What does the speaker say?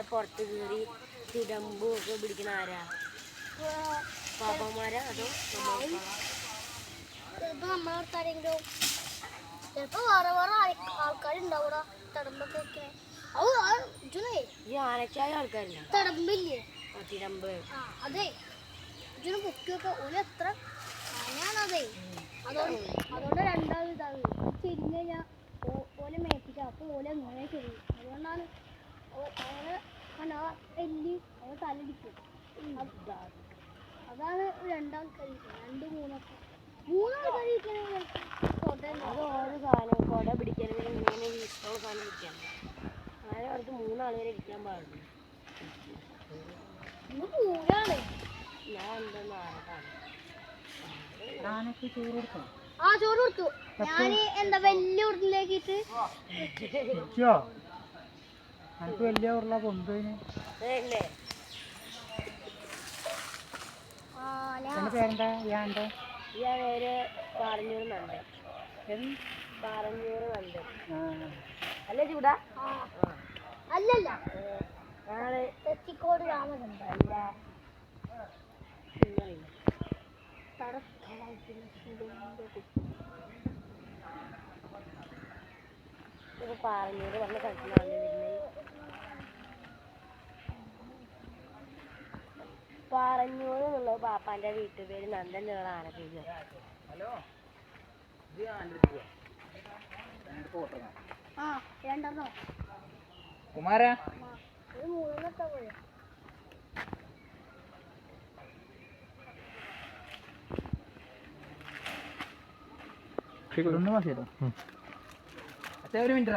ആനയുടെ പുറത്ത് കയറി തിടമ്പും ഒക്കെ പിടിക്കുന്ന ആരാ? പാപ്പന്മാരാ അതോ ചിലപ്പോ നമ്മളെ അടുത്താരെങ്കിലും ചിലപ്പോ വേറെ വേറെ ആൾക്കാരുണ്ടാവും ഇവിടെ തടമ്പൊക്കെ വെക്കണേ അത് ആ ഇജുനേ ഈ ആനച്ചായ ആൾക്കാരില്ല? തടമ്പില്ലേ? തിടമ്പ്. അതെ. ഇജുന് ബുക്കൊക്കെ ഓൽ എത്ര രണ്ടാമത് ചെരിഞ്ഞ് കഴിഞ്ഞാൽ ഓലെ മേപ്പിക്കാം. അപ്പൊ ഓലെ എങ്ങനെ ചെയ്യും? അതുകൊണ്ടാണ് അങ്ങനെ കണ്ട എല്ലി തലടിക്കും. അത്. അതാണ് രണ്ടാൾക്കാർ രണ്ട് മൂന്നൊക്കെ. അത് ഓരോ സാധനം കൊട പിടിക്കരുത് ഇങ്ങനെ വീട്ടിലുള്ള സാധനം പിടിക്കാൻ അടുത്ത് മൂന്നാൾ വരെ ഇരിക്കാൻ പാടുള്ളൂ. മൂന്നാണ് ഞാൻ എന്തെന്ന് ആനക്ക് ചോറ് ആ ചോറ് കൊടുത്തു. ഞാൻ എന്താ വലിയ ഉരുളിലേക്കിട്ട് ഇച്ചോ എനിക്ക് വലിയ ഉരുള കൊണ്ടുപോയിന് എന്റെ പേരെന്താ? പേര് പാറഞ്ഞൂർ പാറഞ്ഞൂർ നണ്ട് അല്ലേ ചൂടാ. അല്ലല്ല. ഞങ്ങൾ തെച്ചിക്കോട് പാറഞ്ഞൂർ പറഞ്ഞ സ്ഥലത്തിനാണ് പാറഞ്ഞൂർ എന്നുള്ള പാപ്പാന്റെ വീട്ടുപേര് നന്ദൻ എന്നുള്ള ആനപ്പേര് ആ രണ്ടെണ്ണോ. കുമാര? ആ, ഒരു മിനിറ്റാ പോയി ഒന്ന് മതിയല്ലോ ഒരു മിനിറ്റ്